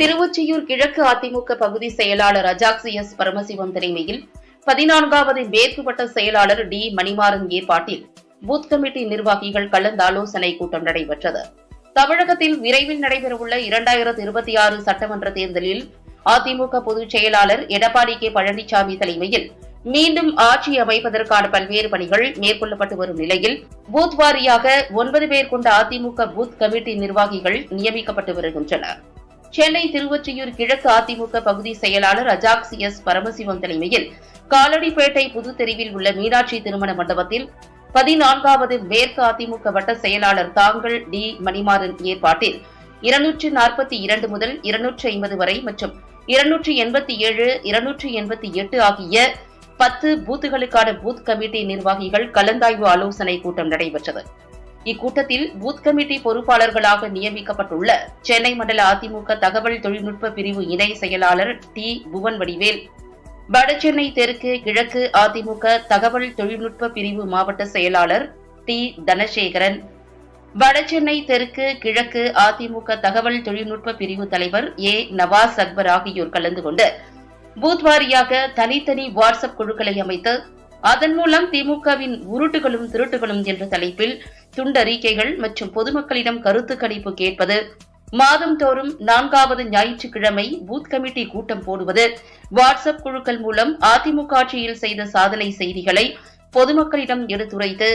திருவொற்றியூர் கிழக்கு அதிமுக பகுதி செயலாளர் அஜாக்சி எஸ் பரமசிவம் தலைமையில் பதினான்காவது மேற்கு வட்ட செயலாளர் டி மணிமாறன் ஏற்பாட்டில் பூத் கமிட்டி நிர்வாகிகள் கலந்தாலோசனை கூட்டம் நடைபெற்றது. தமிழகத்தில் விரைவில் நடைபெறவுள்ள இரண்டாயிரத்து இருபத்தி ஆறு சட்டமன்ற தேர்தலில் அதிமுக பொதுச் செயலாளர் எடப்பாடி கே பழனிசாமி தலைமையில் மீண்டும் ஆட்சி அமைப்பதற்கான பல்வேறு பணிகள் மேற்கொள்ளப்பட்டு வரும் நிலையில் பூத் வாரியாக ஒன்பது பேர் கொண்ட அதிமுக பூத் கமிட்டி நிர்வாகிகள் நியமிக்கப்பட்டு வருகின்றனர். சென்னை திருவொற்றியூர் கிழக்கு அதிமுக பகுதி செயலாளர் அஜாக்சி எஸ் பரமசிவம் தலைமையில் காலடிப்பேட்டை புதுத்தெருவில் உள்ள மீனாட்சி திருமண மண்டபத்தில் பதினான்காவது மேற்கு அதிமுக வட்ட செயலாளர் தாங்கள் டி மணிமாறன் ஏற்பாட்டில் இருநூற்று நாற்பத்தி இரண்டு முதல் இருநூற்று ஐம்பது வரை மற்றும் இருநூற்று எண்பத்தி ஏழு இருநூற்று எண்பத்தி எட்டு ஆகிய பத்து பூத்துகளுக்கான பூத் கமிட்டி நிர்வாகிகள் கலந்தாய்வு ஆலோசனை கூட்டம் நடைபெற்றது. இக்கூட்டத்தில் பூத் கமிட்டி பொறுப்பாளர்களாக நியமிக்கப்பட்டுள்ள சென்னை மண்டல அதிமுக தகவல் தொழில்நுட்ப பிரிவு இணை செயலாளர் டி புவன் வடிவேல் வடசென்னை தெற்கு கிழக்கு அதிமுக தகவல் தொழில்நுட்ப பிரிவு மாவட்ட செயலாளர் டி தனசேகரன். வடசென்னை தெற்கு கிழக்கு அதிமுக தகவல் தொழில்நுட்ப பிரிவு தலைவர் ஏ நவாஸ் அக்பர் ஆகியோர் கலந்து கொண்டு பூத் வாரியாக தனித்தனி வாட்ஸ்அப் குழுக்களை அமைத்து அதன் மூலம் திமுகவின் உருட்டுகளும் திருட்டுகளும் என்ற தலைப்பில் துண்டறிக்கைகள் மற்றும் பொதுமக்களிடம் கருத்து கணிப்பு கேட்பது மாதந்தோறும் நான்காவது ஞாயிற்றுக்கிழமை பூத் கமிட்டி கூட்டம் போடுவது வாட்ஸ்அப் குழுக்கள் மூலம் அதிமுக ஆட்சியில் செய்த சாதனை செய்திகளை பொதுமக்களிடம் எடுத்துரைத்து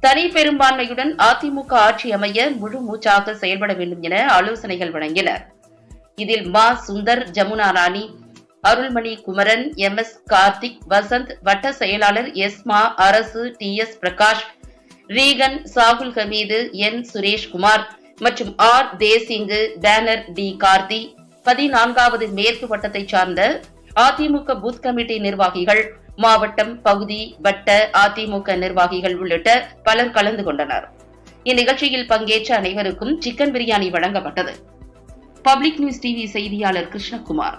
தனி பெரும்பான்மையுடன் அதிமுக ஆட்சி அமைய முழு மூச்சாக செயல்பட வேண்டும் என ஆலோசனைகள் வழங்கினர். இதில் மா. சுந்தர் ஜமுனா ராணி அருள்மணி குமரன் எம். எஸ். கார்த்திக் வசந்த் வட்ட செயலாளர் எஸ்மா Arasu T. S. Prakash Reagan Sahul Hameed N Sureshkumar மற்றும் R Desingu banner T Karthi. பதினான்காவது மேற்கு வட்டத்தை சார்ந்த அதிமுக பூத் கமிட்டி நிர்வாகிகள் மாவட்டம் பகுதி வட்ட அதிமுக நிர்வாகிகள் உள்ளிட்ட பலர் கலந்து கொண்டனர். இந்நிகழ்ச்சியில் பங்கேற்ற அனைவருக்கும் சிக்கன் பிரியாணி வழங்கப்பட்டது. பப்ளிக் நியூஸ் டிவி செய்தியாளர் கிருஷ்ணகுமார்.